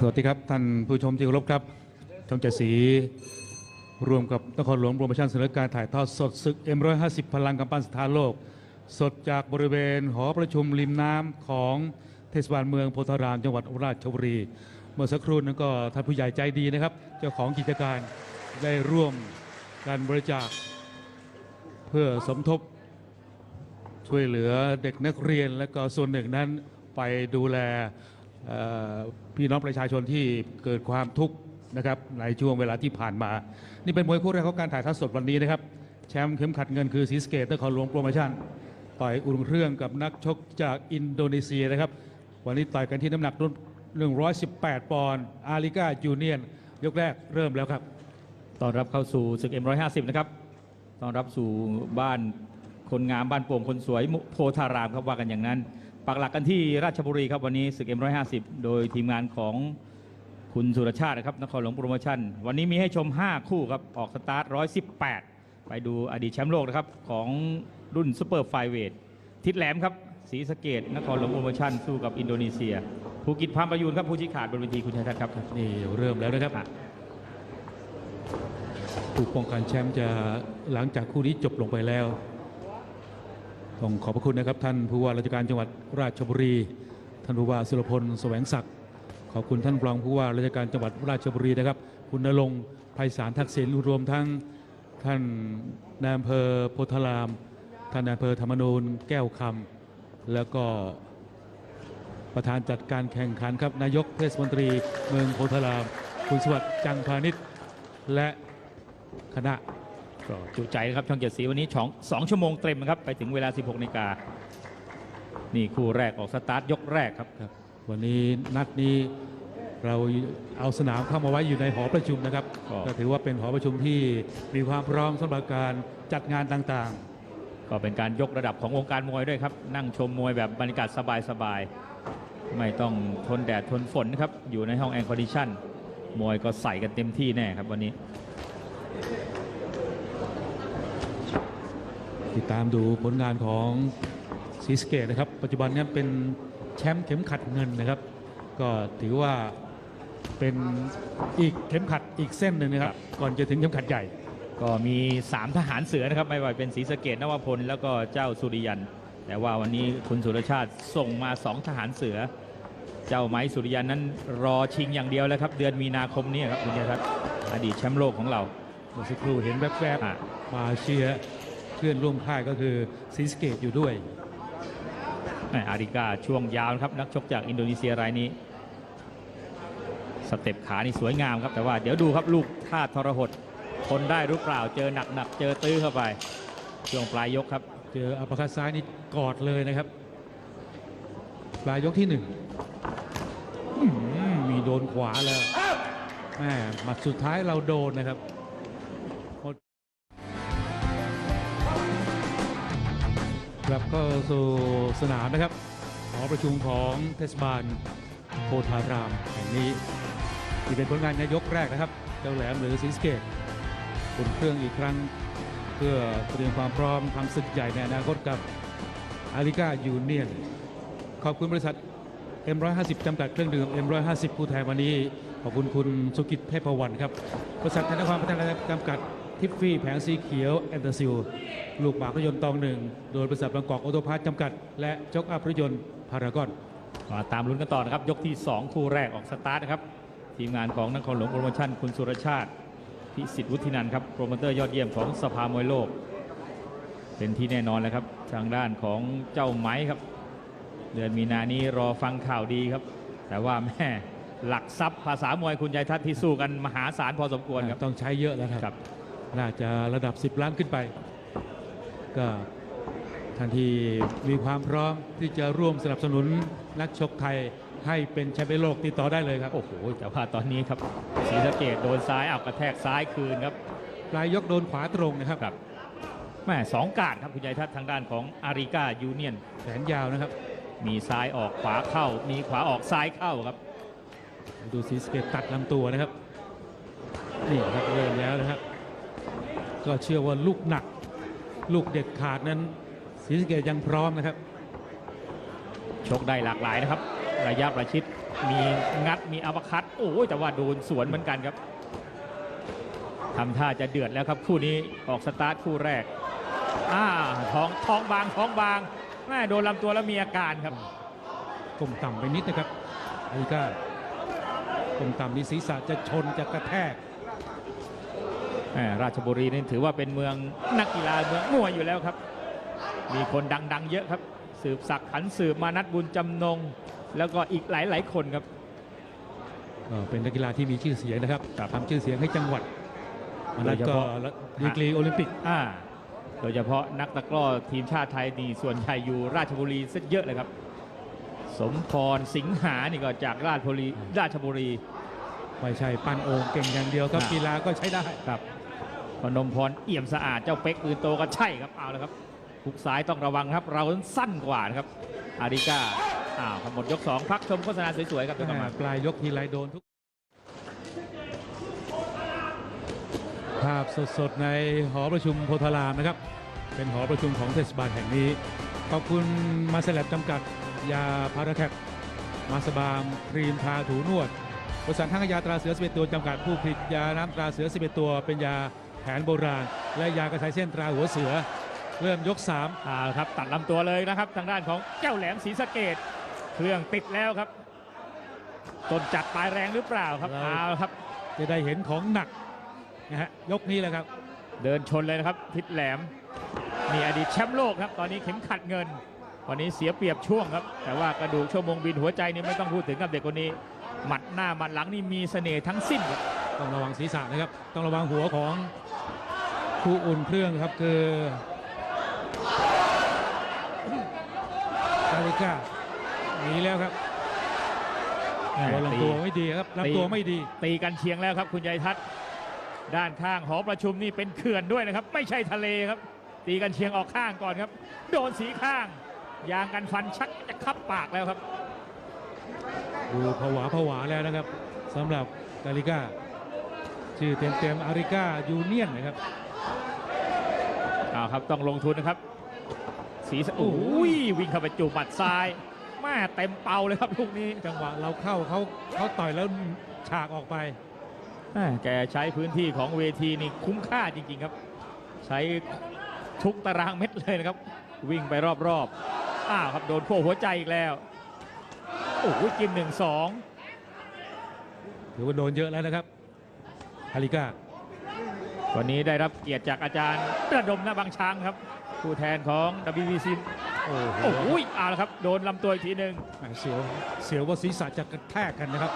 สวัสดีครับ ท่านผู้ชมที่เคารพครับช่องเจ็ดสีรวมกับนครหลวงโปรโมชั่นเสนอการถ่ายทอดสดศึก M150 พลังกำปั้นสถานโลก สดจากบริเวณหอประชุมริมน้ำของเทศบาลเมืองโพธาราม จังหวัดราชบุรี เมื่อสักครู่นั้นก็ท่านผู้ใหญ่ใจดีนะครับ เจ้าของกิจการได้ร่วมการบริจาค เพื่อสมทบช่วยเหลือเด็กนักเรียนและก็ส่วนหนึ่งนั้นไปดูแล พี่น้องประชาชนที่เกิดความทุกข์นะครับในช่วงเวลาที่ผ่านมา นี่เป็นมวยคู่แรกของการถ่ายทอดสดวันนี้นะครับ แชมป์เข็มขัดเงินคือซีสเกตนครหลวงโปรโมชั่นต่อยอุ่นเครื่องกับนักชกจากอินโดนีเซียนะครับ วันนี้ต่อยกันที่น้ำหนักรุ่น118 ปอนด์อาริก้าจูเนียนยกแรกเริ่มแล้วครับตอนรับเข้าสู่ศึก M150 นะครับตอนรับสู่บ้านคนงามบ้านโป่งคนสวยโพธารามครับว่ากันอย่างนั้น ปักหลักกันที่ราชบุรีครับวันนี้ศึก M150 โดยทีมงานของคุณสุรชาตินะครับนครหลวงโปรโมชั่น วันนี้มีให้ชม 5 คู่ครับ ออกสตาร์ท 118 ไปดูอดีตแชมป์โลกนะครับ ของรุ่นซูเปอร์ไฟเวททิดแหลมครับศรีสะเกดนครหลวงโปรโมชั่น สู้กับอินโดนีเซีย ภูกิจพามประยูนครับ ผู้ชี้ขาดบนเวทีคุณชัยทัศน์ครับ นี่เริ่มแล้วนะครับผู้ป้องกันแชมป์จะหลังจากคู่นี้จบลงไปแล้ว ต้องขอบพระคุณนะครับท่านผู้ว่าราชการจังหวัดราชบุรี ท่านผู้ว่าสุรพลแสวงศักดิ์ขอบคุณท่านรองผู้ว่าราชการจังหวัดราชบุรีนะครับ คุณนรงค์ไพศาลทักษิณรวมทั้งท่านนายอำเภอโพธาราม ท่านนายอำเภอธรรมนูญแก้วคำแล้วก็ประธานจัดการแข่งขันครับนายกเทศมนตรีเมืองโพธาราม คุณสวัสดิ์จังพาณิชย์และคณะ ก็จุใจนะครับช่องเจ็ดสีวันนี้สองสองชั่วโมงเต็มนะครับ ไปถึงเวลา 16นาฬิกา นี่คู่แรกออกสตาร์ทยกแรกครับครับ วันนี้นัดนี้เราเอาสนามเข้ามาไว้อยู่ในหอประชุมนะครับก็ก็ถือว่าเป็นหอประชุมที่มีความพร้อมสำหรับการจัดงานต่างก็เป็นการยกระดับของวงการมวยด้วยครับ นั่งชมมวยแบบบรรยากาศสบายๆ ไม่ต้องทนแดดทนฝนนะครับ อยู่ในห้องแอร์คอนดิชันมวยก็ใส่กันเต็มที่แน่ครับวันนี้ๆ ติดตามดูผลงานของซีสะเกตนะครับ ปัจจุบันเนี้เป็นแชมป์เข็มขัดเงินนะครับ ก็ถือว่าเป็นอีกเข็มขัดอีกเส้นหนึ่งนะครับ ก่อนจะถึงเข็มขัดใหญ่ ก็มี 3 ทหารเสือนะครับไม่ว่าเป็นศรีสะเกดนวพล แล้วก็เจ้าสุริยัน แต่ว่าวันนี้คุณสุรชาติส่งมา 2 ทหารเสือ เจ้าไม้สุริยันนั้นรอชิงอย่างเดียวแล้วครับ เดือนมีนาคมนี้ครับคุณชัยทัศน์อดีตแชมป์โลกของเราเมื่อสักครู่เห็นแวบอะๆมาเชียร์ เพื่อนร่วมค่ายก็คือซีสะเกตอยู่ด้วยแหม่อาริกาช่วงยาวนะครับ นักชกจากอินโดนีเซียรายนี้ สเต็ปขานี่สวยงามครับ แต่ว่าเดี๋ยวดูครับลูกท่าทรหดทนได้หรือเปล่าเจอหนักหนักๆเจอตื้อเข้าไป ช่วงปลายยกครับ เจออัปเปอร์คัตซ้ายนี่กอดเลยนะครับ ปลายยกที่หนึ่งอื้อหือมีโดนขวาแล้วแม่หมัดสุดท้ายเราโดนนะครับ กลับเข้าสู่สนามนะครับหอประชุมของเทศบาลโพธารามแห่งนี้ที่เป็นผลงานในยกแรกนะครับ เจ้าแหลมหรือซีสเกตอุ่นเครื่องอีกครั้งเพื่อเตรียมความพร้อมทำศึกใหญ่ในอนาคตกับอาริกายูเนียนขอบคุณบริษัท M150 จำกัดเครื่องดื่ม M150 ผู้แทนวันนี้ ขอบคุณคุณสุกิจเทพวันครับบริษัทธนความพัฒนาจำกัด ทิฟฟี่แผงสีเขียว แอนเตอร์ซิล ลูกหมากรถยนต์ตองหนึ่ง โดยบริษัทบางกอกออโตพาร์ทจำกัด และจ็อกอัพรถยนต์พารากอนมาตามลุ้นกันต่อนะครับ ยกที่ 2 คู่แรกออกสตาร์ทนะครับ ทีมงานของนครหลวงโปรโมชั่น คุณสุรชาติพิสิทธิ์วุฒินันท์ครับ โปรโมเตอร์ยอดเยี่ยมของสภามวยโลก เป็นที่แน่นอนแล้วครับทางด้านของเจ้าไม้ครับ เดือนมีนานี้รอฟังข่าวดีครับ แต่ว่าแม่หลักทรัพย์ภาษามวยคุณยายทัศน์ที่สู้กันมหาศาลพอสมควรครับต้องใช้เยอะแล้วครับครับ น่าจะระดับ 10 ล้านขึ้นไป ก็ทันทีมีความพร้อมที่จะร่วมสนับสนุนนักชกไทยให้เป็นแชมป์โลกติดต่อได้เลยครับ โอ้โหแต่ว่าตอนนี้ครับศรีสะเกดโดนซ้ายเอากระแทกซ้ายคืนครับปลายยกโดนขวาตรงนะครับครับแม่สองการดครับคุณยายทัศน์ทางด้านของอาริกายูเนียนแขนยาวนะครับ มีซ้ายออกขวาเข้า มีขวาออกซ้ายเข้าครับ ดูสีสะเกตตัดลำตัวนะครับ นี่ครับเริ่มแล้วนะครับ ก็เชื่อว่าลูกหนัก ลูกเด็ดขาดนั้นสีสะเกตยังพร้อมนะครับ ชกได้หลากหลายนะครับ ระยะประชิดมีงัดมีอัปคัตโอ้ยแต่ว่าโดนสวนเหมือนกันครับทำท่าจะเดือดแล้วครับคู่นี้ออกสตาร์ทคู่แรกอ่าท้องท้องบางท้องบางแม่โดนลำตัวแล้วมีอาการครับก้มต่ำไปนิดนะครับอาริก้าก้มต่ำนี่ศีรษะจะชนจะกระแทกแหม่ ราชบุรีนี่ถือว่าเป็นเมืองนักกีฬาเมืองมวยอยู่แล้วครับ มีคนดังๆ เยอะครับ สืบศักดิ์ขันสืบมานัดบุญจำนง แล้วก็อีกหลายๆคนครับเอ่อเป็นนักกีฬาที่มีชื่อเสียงนะครับทำชื่อเสียงให้จังหวัดมานัดโดยเฉก็พาะดีกรีโอลิมปิกอ่าโดยเฉพาะนักตะกร้อทีมชาติไทยนี่ส่วนใหญ่อยู่ราชบุรีซะเยอะเลยครับ สมพรสิงหานี่ก็จากราชบุรีราชบุรีไม่ใช่ปั้นโอ่งเก่งอย่างเดียวครับอ่ากีฬาก็ใช้ได้ครับ พนมพรเอี่ยมสะอาดเจ้าเป็กปืนโตก็ใช่ครับเอาแล้วครับทุกสายต้องระวังครับ เราสั้นกว่านะครับอาริก้าอ้าวครับหมดยก 2 พักชมโฆษณาสวยๆครับท่านกรรมการปลายยกทีไรโดนทุก ภาพสดๆ ในหอประชุมโพธารามนะครับ เป็นหอประชุมของเทศบาลแห่งนี้ ขอบคุณมาสแลบจำกัด ยาพาราแคปมาสบามครีมทาถูนวดบริษัททั้งยาตราเสือ 11 ตัวจำกัดผู้ผลิตยาน้ำตราเสือ 11 ตัวเป็นยาแผนโบราณ และยากระชายเส้นตราหัวเสือ เริ่มยก3เอาละครับตัดลำตัวเลยนะครับ ทางด้านของเจ้าแหลมศรีสะเกดเครื่องติดแล้วครับต้นจัดปลายแรงหรือเปล่าครับเราเอาละครับ จะได้เห็นของหนักนะฮะยกนี้แหละครับ เดินชนเลยนะครับทิศแหลมมีอดีตแชมป์โลกครับ ตอนนี้เข็มขัดเงิน วันนี้เสียเปรียบช่วงครับ แต่ว่ากระดูกชั่วโมงบินหัวใจนี่ไม่ต้องพูดถึงกับเด็กคนนี้ หมัดหน้าหมัดหลังนี่มีเสน่ห์ทั้งสิ้นครับ ต้องระวังศีรษะนะครับ ต้องระวังหัวของผู้อุ่นเครื่องครับคือคาริก้าหนีแล้วครับโดนลำตัวไม่ดีครับลำตัวไม่ดี ตีกันเชียงแล้วครับคุณยายทัศน์ด้านข้างหอประชุมนี่เป็นเขื่อนด้วยนะครับ ไม่ใช่ทะเลครับ ตีกันเชียงออกข้างก่อนครับ โดนสีข้าง ยางกันฟันชักจะคับปากแล้วครับ ดูผวาผวาแล้วนะครับสำหรับคาริก้า ชื่อเต็มๆอาริก้ายูเนียนนะครับเอาครับต้องลงทุนนะครับ สีสะโอ้ยวิ่งเข้าไปจูบหมัดซ้ายแม่เต็มเป่าเลยครับลูกนี้จังหวะเราเข้าเขาเขาต่อยแล้วฉากออกไปแม่แกใช้พื้นที่ของเวทีนี่คุ้มค่าจริงๆครับ ใช้ทุกตารางเม็ดเลยนะครับ วิ่งไปรอบๆอ้าวครับโดนโค้หัวใจอีกแล้วโอ้ยกินหนึ่งสองถือว่าโดนเยอะแล้วนะครับ คาริก้าวันนี้ได้รับเกียรติจากอาจารย์ประดมหน้าบางช้างครับผู้แทนของ WBC โอ้โหโอ้ยเอาละครับ โดนลำตัวอีกทีหนึ่งแหม่เสียวเสียวว่าศีรษะจะกระแทกกันนะครับ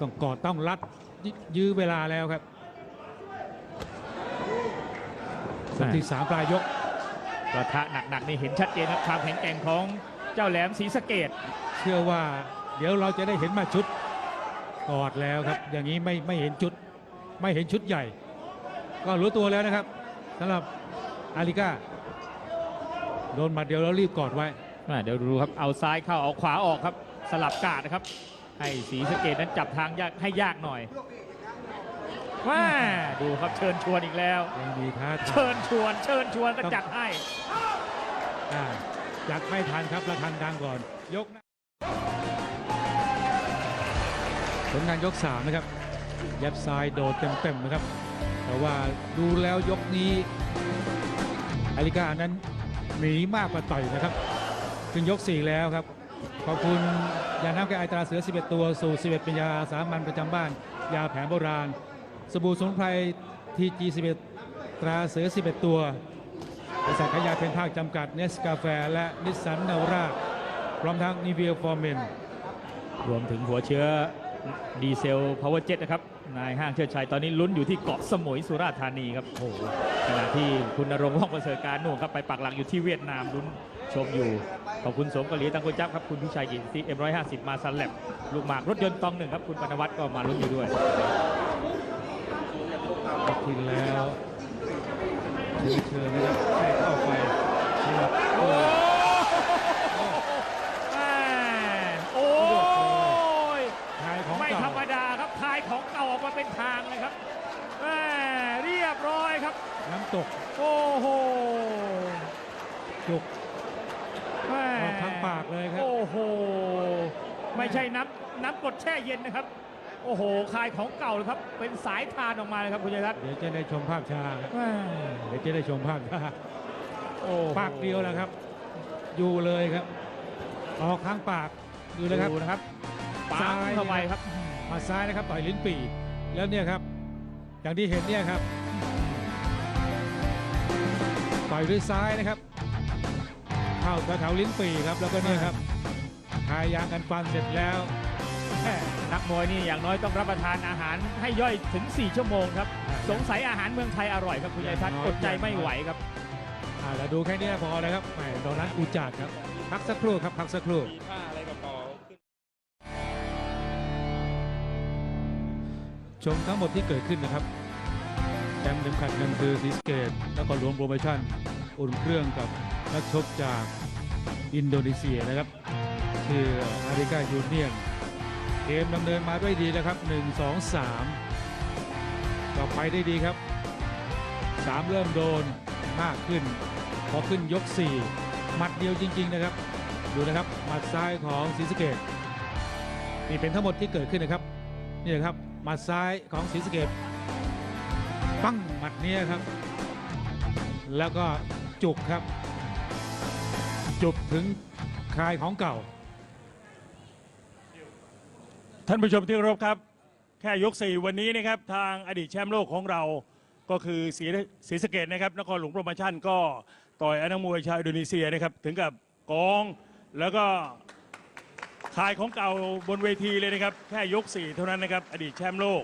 ต้องกอดต้องรัดยยื้อเวลาแล้วครับยกที่สามปลายยกกระทะหนักๆนี่เห็นชัดเจนครับความแข็งแกร่งของเจ้าแหลมศรีสะเกดเชื่อว่าเดี๋ยวเราจะได้เห็นมาชุด กอดแล้วครับ อย่างนี้ไม่ไม่เห็นชุด ไม่เห็นชุดใหญ่ ก็รู้ตัวแล้วนะครับสำหรับอาริก้าโดนหมัดเดียวแล้วรีบกอดไว้อ่าเดี๋ยวดูครับเอาซ้ายเข้าเอาขวาออกครับ สลับกาดนะครับ ให้ศรีสะเกดนั้นจับทางยากให้ยากหน่อยว้าดูครับเชิญชวนอีกแล้วยังมีท้าทาเชิยญชวน เชิญชวนก็จัดให้อ่าจัดไม่ทันครับระคันดังก่อนยก ผลงานยกสามนะครับยับซ้ายโดดเต็มๆนะครับ แต่ว่าดูแล้วยกนี้อาริกานั้นหนีมากกว่าต่อยนะครับถึงยก 4 แล้วครับ ขอบคุณยาน้ำแก้ไอตราเสือ 11 ตัวสูตร11 เป็นยาสามัญประจำบ้าน ยาแผนโบราณ สบู่สมุนไพรทีจี 11 ตราเสือ 11 ตัวบริษัทขายยาเทนภาคจำกัดเนสกาแฟและนิสสันนาวราพร้อมทั้งนิเวียฟอร์เมนรวมถึงหัวเชื้อ ดีเซลพาวเวอร์เจ็นะครับนายห้างเชิดชัยตอนนี้ลุ้นอยู่ที่เกาะสมุยสุราษฎร์ธานีครับโอ้โหขณะที่คุณนรงค์ว่องประเสริฐการนุ่งครับไปปักหลักอยู่ที่เวียดนามลุ้นชมอยู่ ขอบคุณสมเกาหลีตังกุจับครับคุณพิชัยกินที่ M150 มาซันแลบลูกหมากรถยนต์ตองหนึ่งครับคุณปนวัฒน์ก็มาลุ้นอยู่ด้วยทีแล้วเชิญเชิญนะครับให้เข้าไปนะครับโอ้ แม่โอ้ย ทายของ ไม่ เก่า ธรรมดาครับทายของเก่าออกมาเป็นทางเลยครับแม่เรียบร้อยครับ น้ำตก โอ้โห จุก แม่ ออกทางปากเลยครับ โอ้โห ไม่ใช่น้ำน้ำกรดแช่เย็นนะครับ โอ้โหคายของเก่าเลยครับ เป็นสายทานออกมาเลยครับคุณชัยทัศน์เดี๋ยวจะได้ชมภาพช้าครับแม่เดี๋ยวจะได้ชมภาพช้าโอ้โหปากเดียวแล้วครับ อยู่เลยครับ ออกข้างปากดูเลยครับดูนะครับปาซ้ายเข้าไปครับมาซ้ายนะครับต่อยลิ้นปี่แล้วเนี่ยครับ อย่างที่เห็นเนี่ยครับต่อยด้วยซ้ายนะครับ เข้าแถวๆลิ้นปี่ครับแล้วก็เนี่ยครับ ทายยางกันฟันเสร็จแล้วแม่นักมวยนี่อย่างน้อยต้องรับประทานอาหารให้ย่อยถึง 4 ชั่วโมงครับอ่าสงสัยอาหารเมืองไทยอร่อยครับคุณชัยทัศน์อย่างน้อยอดใจไม่ไหวครับอ่าแล้วดูแค่เนี้ยพอเลยครับแหมตอนนั้นกูจัดครับพักสักครู่ครับพักสักครู่ มีท่าอะไรกับต่อขึ้น ชมทั้งหมดที่เกิดขึ้นนะครับแชมป์เข็มขัดเงินคือดิสเกตแล้วก็รวมโปรโมชั่นอุ่นเครื่องกับนักชกจากอินโดนีเซียนะครับ คืออาริกายูเนียนเกมดำเนินมาด้วยดีนะครับ 1 2 3ก็ไปได้ดีครับ 3 เริ่มโดนมากขึ้น พอขึ้นยก 4 หมัดเดียวจริง ๆ นะครับ ดูนะครับ หมัดซ้ายของศรีสเกดนี่เป็นทั้งหมดที่เกิดขึ้นนะครับ นี่นะครับ หมัดซ้ายของศรีสเกดปั้งหมัดเนี้ยครับ แล้วก็จุกครับ จุกถึงคายของเก่า ท่านผู้ชมที่เคารพครับ แค่ยก 4 วันนี้นะครับทางอดีตแชมป์โลกของเราก็คือศรีศรีสะเกดนะครับนครหลวงโปรโมชั่นก็ต่อยอนักมวยชาวอินโดนีเซียนะครับถึงกับกองแล้วก็ขายของเก่าบนเวทีเลยนะครับ แค่ยก 4 เท่านั้นนะครับ อดีตแชมป์โลก